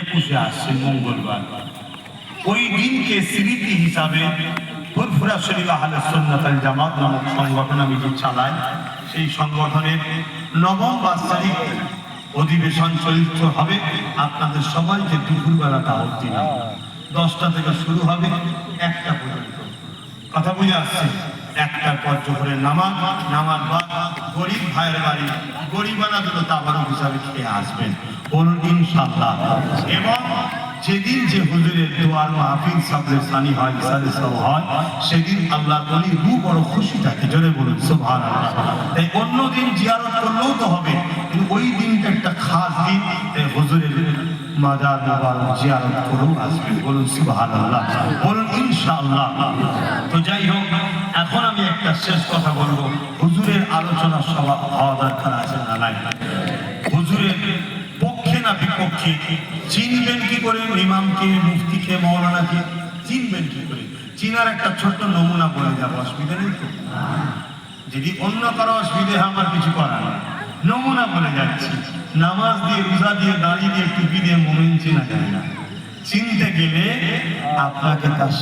একুশে আসছে মঙ্গলবার। ওই দিনকে স্মৃতি হিসাবে ফুরফুরা শরীফ আহলে সুন্নাতাল জামাত নামক সংগঠন আমি যে চালাই, সেই সংগঠনের নবম বাৎসরিক অধিবেশন চলিত হবে আপনাদের সবাইকে দুপুরবেলা দাওয়াত দিলাম। দশটা থেকে শুরু হবে একটা পর্যন্ত। কথা বুঝে আসছে? একটার পর জোহরের নামাজ নামাজ বাদ, গরিব ভাইয়ের বাড়ি, গরিবানা দুটো তাবারক হিসাবে খেয়ে আসবেন। বলুন ইনশাল্লাহ এবং যেদিন যে হুজুরের দোয়ার মাহফিল সাবলে সানি হয় ইসারে সব হয়, সেদিন আল্লাহ বলি রু বড় খুশি থাকে। জোরে বলুন সুবহান তাই অন্য দিন জিয়ারত করলেও তো হবে ওই দিনটা একটা খাস দিন, তাই হুজুরের মাজার মোবারক জিয়ারত করেও আসবেন। বলুন, সুবহানাল্লাহ। বলুন, ইনশাআল্লাহ। তো যাই হোক এখন আমি একটা শেষ কথা বলব। হুজুরের আলোচনা সভা হওয়া দরকার আছে না নাই? হুজুরের পক্ষে না বিপক্ষে? চিনবেন কি করে ইমামকে, মুফতিকে, মৌলানাকে? চিনবেন কি করে? চিনার একটা ছোট্ট নমুনা বলে যাব অসুবিধা নেই তো? যদি অন্য কারও অসুবিধে আমার কিছু করার। নমুনা বলে যাচ্ছি। নামাজ দিয়ে, রোজা দিয়ে দাঁড়িয়ে দিয়ে, টুপি দিয়ে, মোমেন চেনা যায় না। চিনতে গেলে আপনাকে তার